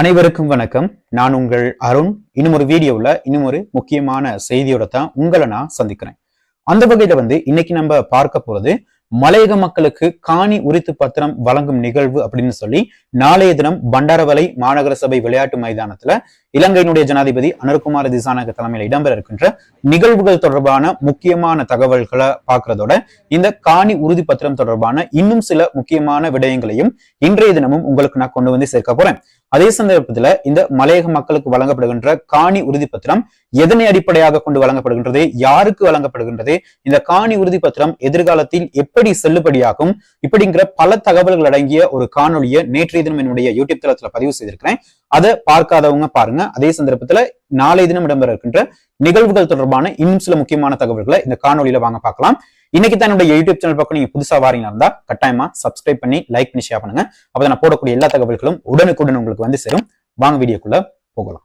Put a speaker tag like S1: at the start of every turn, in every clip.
S1: அனைவருக்கும் வணக்கம். நான் உங்கள் அருண். இன்னும் ஒரு வீடியோவில் இன்னும் ஒரு முக்கியமான செய்தியோட தான் உங்களை நான் சந்திக்கிறேன். அந்த வகையில வந்து இன்னைக்கு நம்ம பார்க்க போறது மலையக மக்களுக்கு காணி உரித்து பத்திரம் வழங்கும் நிகழ்வு அப்படின்னு சொல்லி நாளைய தினம் பண்டாரவலை மாநகர சபை விளையாட்டு மைதானத்துல இலங்கையினுடைய ஜனாதிபதி அனுர்குமார் திசானக தலைமையில் இடம்பெற இருக்கின்ற நிகழ்வுகள் தொடர்பான முக்கியமான தகவல்களை பார்க்கறதோட இந்த காணி உறுதி பத்திரம் தொடர்பான இன்னும் சில முக்கியமான விடயங்களையும் இன்றைய தினமும் உங்களுக்கு நான் கொண்டு வந்து சேர்க்க போறேன். அதே சந்தர்ப்பத்துல இந்த மலையக மக்களுக்கு வழங்கப்படுகின்ற காணி உறுதி பத்திரம் எதனை அடிப்படையாக கொண்டு வழங்கப்படுகின்றது யாருக்கு வழங்கப்படுகின்றது இந்த காணி உறுதி பத்திரம் எதிர்காலத்தில் எப்படி செல்லுபடியாகும் இப்படிங்கிற பல தகவல்கள் அடங்கிய ஒரு காணொலியை நேற்றைய தினம் என்னுடைய யூடியூப் தளத்துல பதிவு செய்திருக்கிறேன். அதை பார்க்காதவங்க பாருங்க. அதே சந்தர்ப்பத்துல நாளை தினம் இடம்பெற இருக்கின்ற நிகழ்வுகள் தொடர்பான இன்னும் சில முக்கியமான தகவல்களை இந்த காணொலியில வாங்க பார்க்கலாம். இன்னைக்கு தான் என்னுடைய யூடியூப் சேனல் பக்கம் நீங்க புதுசா வாரீங்க இருந்தா கட்டாயமா சப்ஸ்கிரைப் பண்ணி லைக் பண்ணி ஷேர் பண்ணுங்க. அப்பதான் நான் போடக்கூடிய எல்லா தகவல்களும் உடனுக்குடன் உங்களுக்கு வந்து சேரும். வாங்க வீடியோக்குள்ள போகலாம்.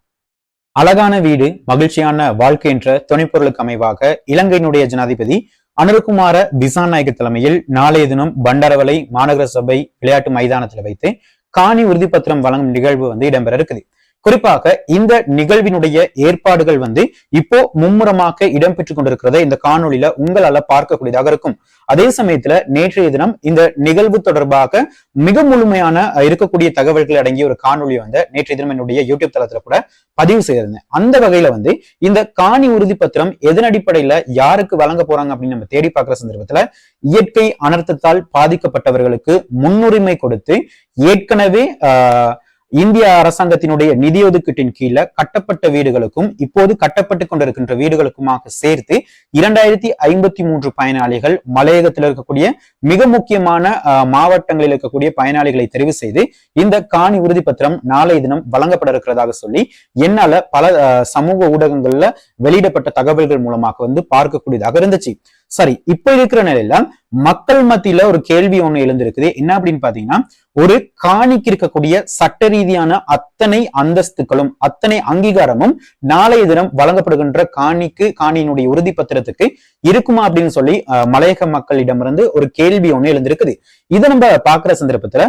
S1: அழகான வீடு மகிழ்ச்சியான வாழ்க்கை என்ற துணைப்பொருளுக்கு அமைவாக இலங்கையினுடைய ஜனாதிபதி அனுருகுமார திசாநாயக தலைமையில் நாளைய தினம் பண்டாரவலை மாநகர சபை விளையாட்டு மைதானத்தில் வைத்து காணி உறுதிப்பத்திரம் வழங்கும் நிகழ்வு வந்து இடம்பெற இருக்குது. குறிப்பாக இந்த நிகழ்வினுடைய ஏற்பாடுகள் வந்து இப்போ மும்முரமாக இடம்பெற்றுக் கொண்டிருக்கிறத இந்த காணொலியில உங்களால பார்க்கக்கூடியதாக இருக்கும். அதே சமயத்துல நேற்றைய தினம் இந்த நிகழ்வு தொடர்பாக மிக முழுமையான இருக்கக்கூடிய தகவல்கள் அடங்கிய ஒரு காணொலி வந்து நேற்றைய தினம் என்னுடைய யூடியூப் தளத்துல கூட பதிவு செய்திருந்தேன். அந்த வகையில வந்து இந்த காணி உறுதி பத்திரம் எதன் அடிப்படையில யாருக்கு வழங்க போறாங்க அப்படின்னு நம்ம தேடி பார்க்கிற சந்தர்ப்பத்துல இயற்கை அனர்த்தத்தால் பாதிக்கப்பட்டவர்களுக்கு முன்னுரிமை கொடுத்து ஏற்கனவே ஆஹ் இந்திய அரசாங்கத்தினுடைய நிதி ஒதுக்கீட்டின் கீழே கட்டப்பட்ட வீடுகளுக்கும் இப்போது கட்டப்பட்டு கொண்டிருக்கின்ற வீடுகளுக்குமாக சேர்த்து இரண்டாயிரத்தி ஐம்பத்தி மூன்று பயனாளிகள் மலையகத்தில் இருக்கக்கூடிய மிக முக்கியமான மாவட்டங்களில் இருக்கக்கூடிய பயனாளிகளை தெரிவு செய்து இந்த காணி உறுதி பத்திரம் நாளை தினம் வழங்கப்பட இருக்கிறதாக சொல்லி என்னால பல ஆஹ், சமூக ஊடகங்கள்ல வெளியிடப்பட்ட தகவல்கள் மூலமாக வந்து பார்க்கக்கூடியதாக இருந்துச்சு. சரி இப்ப இருக்கிற நிலையில மக்கள் மத்தியில ஒரு கேள்வி ஒண்ணு எழுந்திருக்குது. என்ன அப்படின்னு பாத்தீங்கன்னா ஒரு காணிக்கு இருக்கக்கூடிய சட்ட ரீதியான அத்தனை அந்தஸ்துகளும் அத்தனை அங்கீகாரமும் நாளைய தினம் வழங்கப்படுகின்ற காணிக்கு காணியினுடைய உறுதி பத்திரத்துக்கு இருக்குமா அப்படின்னு சொல்லி மலையக மக்களிடமிருந்து ஒரு கேள்வி ஒண்ணு எழுந்திருக்குது. இதை நம்ம பாக்குற சந்தர்ப்பத்துல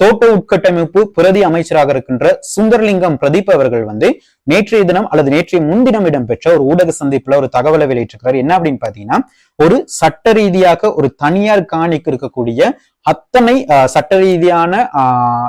S1: தோட்ட உட்கட்டமைப்பு பிரதி அமைச்சராக இருக்கின்ற சுந்தரலிங்கம் பிரதீப் அவர்கள் வந்து நேற்றைய தினம் அல்லது நேற்றைய முன்தினம் இடம்பெற்ற ஒரு ஊடக சந்திப்புல ஒரு தகவலை வெளியிட்டிருக்கிறார். என்ன அப்படின்னு பாத்தீங்கன்னா ஒரு சட்ட ரீதியாக ஒரு தனியார் காணிக்கு இருக்கக்கூடிய அத்தனை சட்ட ரீதியான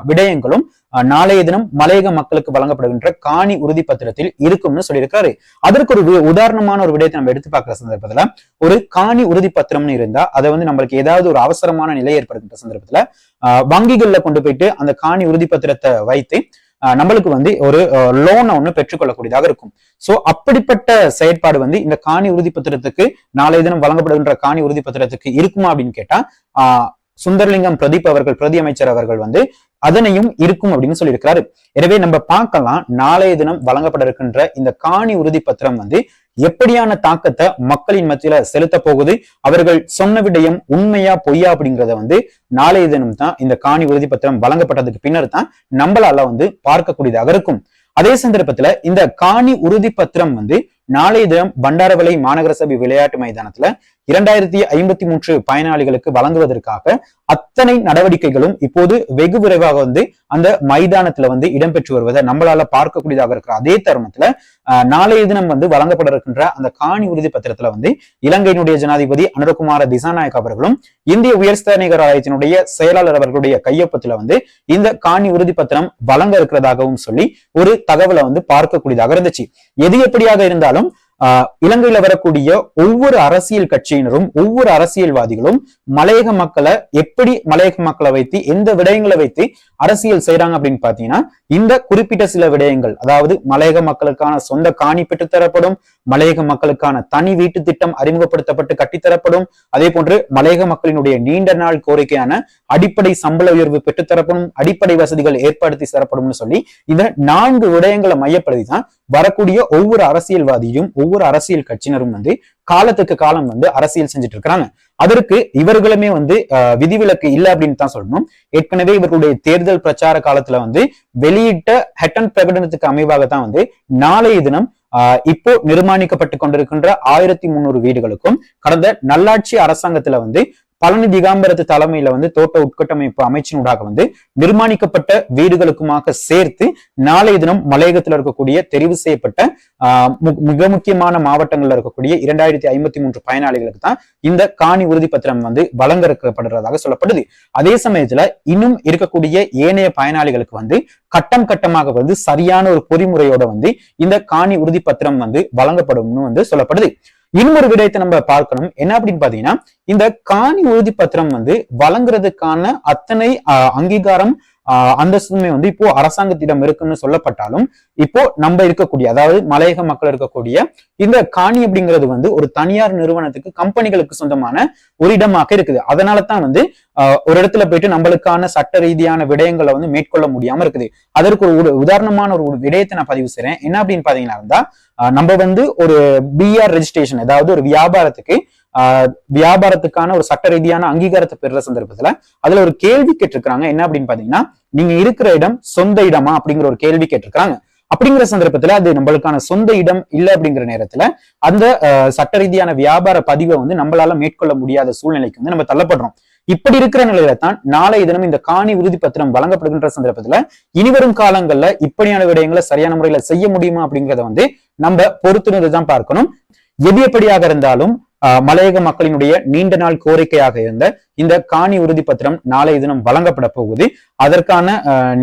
S1: விடயங்களும் நாளைய தினம் மலையக மக்களுக்கு வழங்கப்படுகின்ற காணி உறுதி பத்திரத்தில் இருக்கும்னு சொல்லியிருக்காரு. அதற்கு ஒரு உதாரணமான ஒரு விடயத்தை நம்ம எடுத்து பார்க்குற சந்தர்ப்பத்துல ஒரு காணி உறுதி பத்திரம்னு இருந்தா அதை வந்து நம்மளுக்கு ஏதாவது ஒரு அவசரமான நிலை ஏற்படுகின்ற சந்தர்ப்பத்துல அஹ், வங்கிகள்ல கொண்டு போயிட்டு அந்த காணி உறுதி பத்திரத்தை வைத்து நம்மளுக்கு வந்து ஒரு லோனை ஒன்று பெற்றுக்கொள்ளக்கூடியதாக இருக்கும். சோ அப்படிப்பட்ட செயற்பாடு வந்து இந்த காணி உறுதி பத்திரத்துக்கு நாளைய தினம் வழங்கப்படுகின்ற காணி உறுதி பத்திரத்துக்கு இருக்குமா அப்படின்னு கேட்டா ஆஹ் சுந்தரலிங்கம் பிரதீப் அவர்கள் பிரதி அமைச்சர் அவர்கள் வந்து அதனையும் இருக்கும் அப்படின்னு சொல்லியிருக்கிறாரு. எனவே நம்ம பார்க்கலாம் நாளைய தினம் வழங்கப்பட இருக்கின்ற இந்த காணி உறுதி பத்திரம் வந்து எப்படியான தாக்கத்தை மக்களின் மத்தியில செலுத்த போகுது அவர்கள் சொன்ன விடயம் உண்மையா பொய்யா அப்படிங்கிறத வந்து நாளைய தினம் தான் இந்த காணி உறுதி பத்திரம் வழங்கப்பட்டதுக்கு பின்னர் தான் நம்மளால வந்து பார்க்கக்கூடியதாக இருக்கும். அதே சந்தர்ப்பத்துல இந்த காணி உறுதி பத்திரம் வந்து நாளைய தினம் பண்டாரவளை மாநகர சபை விளையாட்டு மைதானத்துல இரண்டாயிரத்தி ஐம்பத்தி மூன்று பயனாளிகளுக்கு வழங்குவதற்காக அத்தனை நடவடிக்கைகளும் இப்போது வெகு விரைவாக வந்து அந்த மைதானத்துல வந்து இடம்பெற்று வருவதை நம்மளால பார்க்கக்கூடியதாக இருக்கிற அதே தருணத்துல நாளைய தினம் வந்து வழங்கப்பட இருக்கின்ற அந்த காணி உறுதி பத்திரத்துல வந்து இலங்கையினுடைய ஜனாதிபதி அனுரகுமார திசாநாயக் அவர்களும் இந்திய உயர்ஸ்தானிகர் ஆலயத்தினுடைய செயலாளர் அவர்களுடைய கையொப்பத்துல வந்து இந்த காணி உறுதி பத்திரம் வழங்க இருக்கிறதாகவும் சொல்லி ஒரு தகவலை வந்து பார்க்கக்கூடியதாக இருந்துச்சு. எது எப்படியாக இருந்தாலும் இலங்கையில வரக்கூடிய ஒவ்வொரு அரசியல் கட்சியினரும் ஒவ்வொரு அரசியல்வாதிகளும் மலையக மக்களை எப்படி மலையக மக்களை வைத்து எந்த விடயங்களை வைத்து அரசியல் செய்யறாங்க அப்படின்னு பாத்தீங்கன்னா இந்த குறிப்பிட்ட சில விடயங்கள் அதாவது மலையக மக்களுக்கான சொந்த காணி பெற்றுத்தரப்படும் மலையக மக்களுக்கான தனி வீட்டு திட்டம் அறிமுகப்படுத்தப்பட்டு கட்டித்தரப்படும் அதே போன்று மலையக மக்களினுடைய நீண்ட நாள் கோரிக்கையான அடிப்படை சம்பள உயர்வு பெற்றுத்தரப்படும் அடிப்படை வசதிகள் ஏற்படுத்தி தரப்படும்னு சொல்லி இந்த நான்கு விடயங்களை மையப்படுத்தி தான் வரக்கூடிய ஒவ்வொரு அரசியல்வாதியும் ஒவ்வொரு அரசியல் கட்சியினரும் வந்து காலத்துக்கு காலம் வந்து அரசியல் செஞ்சுட்டு இருக்கிறாங்க அதற்கு இவர்களுமே வந்து விதிவிலக்கு இல்லை அப்படின்னு தான் சொல்லணும். ஏற்கனவே இவர்களுடைய தேர்தல் பிரச்சார காலத்துல வந்து வெளியிட்ட ஹெட்டன் பிரகடனத்துக்கு அமைவாக தான் வந்து நாளைய தினம் ஆஹ் இப்போ நிர்மாணிக்கப்பட்டு கொண்டிருக்கின்ற ஆயிரத்தி முந்நூறு வீடுகளுக்கும் கடந்த நல்லாட்சி அரசாங்கத்துல வந்து பழனி திகாம்பரத்து தலைமையில வந்து தோட்ட உட்கட்டமைப்பு அமைச்சினூடாக வந்து நிர்மாணிக்கப்பட்ட வீடுகளுக்குமாக சேர்த்து நாளைய தினம் மலையகத்தில் இருக்கக்கூடிய தெரிவு செய்யப்பட்ட மிக முக்கியமான மாவட்டங்கள்ல இருக்கக்கூடிய இரண்டாயிரத்தி ஐம்பத்தி மூன்று பயனாளிகளுக்கு தான் இந்த காணி உறுதி பத்திரம் வந்து வழங்கப்படுறதாக சொல்லப்படுது. அதே சமயத்துல இன்னும் இருக்கக்கூடிய ஏனைய பயனாளிகளுக்கு வந்து கட்டம் கட்டமாக வந்து சரியான ஒரு பொறிமுறையோட வந்து இந்த காணி உறுதி பத்திரம் வந்து வழங்கப்படும்னு வந்து சொல்லப்படுது. இன்னொரு விடயத்தை நம்ம பார்க்கணும். என்ன அப்படின்னு பாத்தீங்கன்னா இந்த காணி உறுதி பத்திரம் வந்து வழங்குறதுக்கான அத்தனை அங்கீகாரம் அந்தஸ்துமே வந்து இப்போ அரசாங்கத்திடம் இருக்குன்னு சொல்லப்பட்டாலும் இப்போ நம்ம இருக்கக்கூடிய அதாவது மலையக மக்கள் இருக்கக்கூடிய இந்த காணி அப்படிங்கிறது வந்து ஒரு தனியார் நிறுவனத்துக்கு கம்பெனிகளுக்கு சொந்தமான ஒரு இடமாக இருக்குது. அதனால தான் வந்து ஆஹ், ஒரு இடத்துல போயிட்டு நம்மளுக்கான சட்ட ரீதியான விடயங்களை வந்து மேற்கொள்ள முடியாம இருக்குது. அதற்கு ஒரு உதாரணமான ஒரு விடயத்தை நான் பதிவு செய்றேன். என்ன அப்படின்னு பாத்தீங்கன்னா இருந்தா ஆஹ், நம்ம வந்து ஒரு பிஆர் ரெஜிஸ்ட்ரேஷன் அதாவது ஒரு வியாபாரத்துக்கு வியாபாரத்துக்கான ஒரு சட்ட ரீதியான அங்கீகாரத்தை பெறுற சந்தர்ப்பத்துல அதுல ஒரு கேள்வி கேட்டிருக்காங்க என்ன அப்படின்னு பாத்தீங்கன்னா நீங்க இருக்கிற இடம் சொந்த இடமா அப்படிங்கிற ஒரு கேள்வி கேட்டிருக்காங்க அப்படிங்கிற சந்தர்ப்பத்துல அது நம்மளுக்கான சொந்த இடம் இல்ல அப்படிங்கிற நேரத்துல அந்த சட்ட ரீதியான வியாபார பதிவை வந்து நம்மளால மேற்கொள்ள முடியாத சூழ்நிலைக்கு வந்து நம்ம தள்ளப்படுறோம். இப்படி இருக்கிற நிலையில தான் நாளைய தினம் இந்த காணி உறுதி பத்திரம் வழங்கப்படுகின்ற சந்தர்ப்பத்துல இனிவரும் காலங்கள்ல இப்படியான விடயங்களை சரியான முறையில செய்ய முடியுமா அப்படிங்கிறத வந்து நம்ம பொறுத்திருந்து தான் பார்க்கணும். எது எப்படியாக இருந்தாலும் மலையக மக்களினுடைய நீண்ட நாள் கோரிக்கையாக இருந்த இந்த காணி உறுதி பத்திரம் நாளை தினம் வழங்கப்பட போகுது. அதற்கான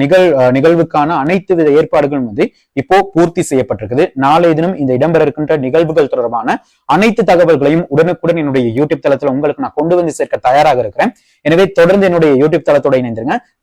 S1: நிகழ் நிகழ்வுக்கான அனைத்து வித ஏற்பாடுகளும் வந்து இப்போ பூர்த்தி செய்யப்பட்டிருக்குது. நாளை தினம் இந்த இடம்பெற இருக்கின்ற நிகழ்வுகள் தொடர்பான அனைத்து தகவல்களையும் உடனுக்குடன் என்னுடைய யூடியூப் தளத்துல உங்களுக்கு நான் கொண்டு வந்து சேர்க்க தயாராக இருக்கிறேன். எனவே தொடர்ந்து என்னுடைய யூடியூப் தளத்தோட இணைந்திருங்க.